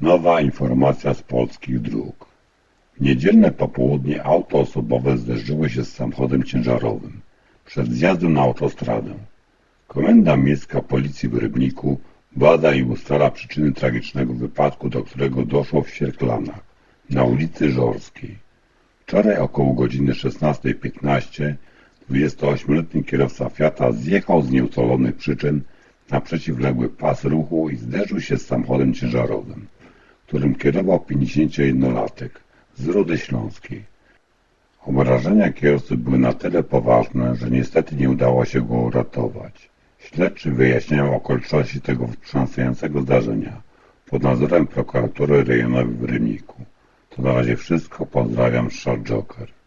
Nowa informacja z polskich dróg. W niedzielne popołudnie auto osobowe zderzyło się z samochodem ciężarowym przed zjazdem na autostradę. Komenda Miejska Policji w Rybniku bada i ustala przyczyny tragicznego wypadku, do którego doszło w Sierklanach, na ulicy Żorskiej. Wczoraj około godziny 16.15 28-letni kierowca Fiata zjechał z nieustalonych przyczyn na przeciwległy pas ruchu i zderzył się z samochodem ciężarowym, którym kierował 51-latek z Rudy Śląskiej. Obrażenia kierowcy były na tyle poważne, że niestety nie udało się go uratować. Śledczy wyjaśniają okoliczności tego wstrząsającego zdarzenia pod nadzorem prokuratury rejonowej w Rybniku. To na razie wszystko. Pozdrawiam, Szar Joker.